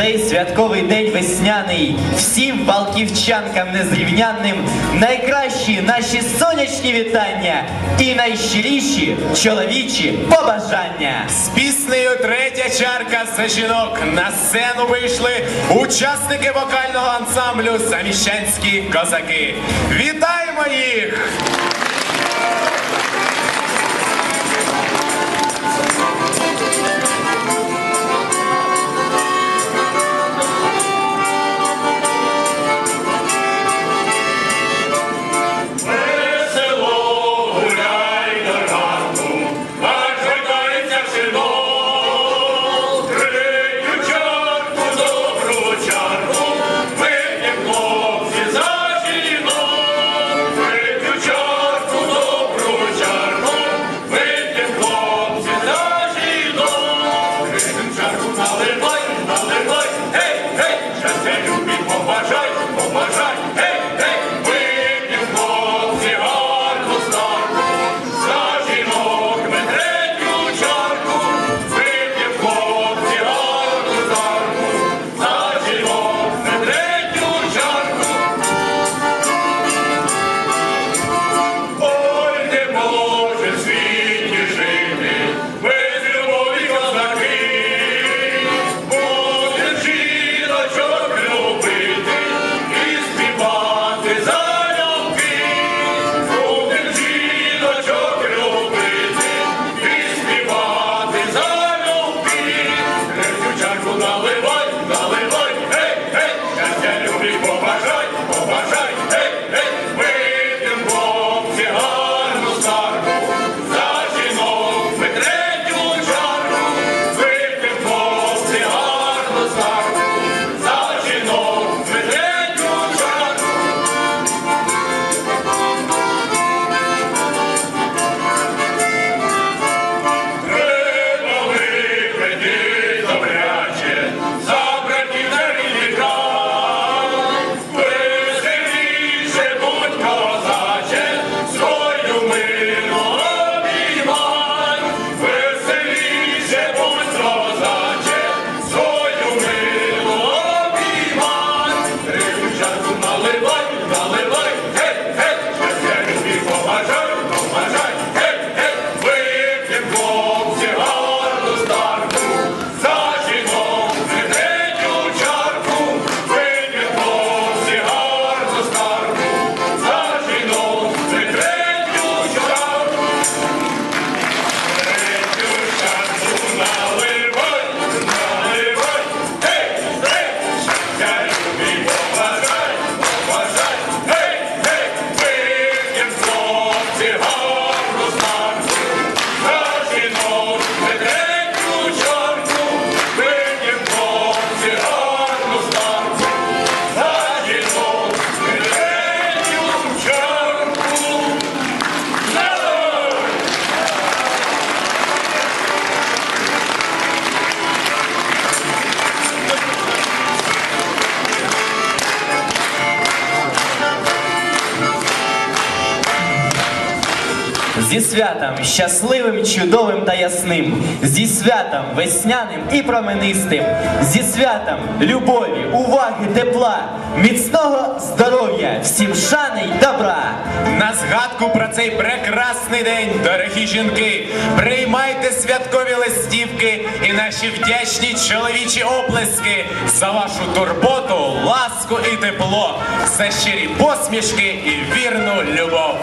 цей святковий день весняний, всім балківчанкам незрівнянним найкращі наші сонячні вітання і найщиріші чоловічі побажання. З піснею третя чарка за жінок на сцену вийшли учасники вокального ансамблю Саміщанські козаки. Вітаємо їх! Зі святом щасливим, чудовим та ясним, зі святом весняним і променистим, зі святом любові, уваги, тепла, міцного здоров'я, всім шани й добра. На згадку про цей прекрасний день, дорогі жінки, приймайте святкові листівки і наші вдячні чоловічі оплески за вашу турботу, ласку і тепло, за щирі посмішки і вірну любов.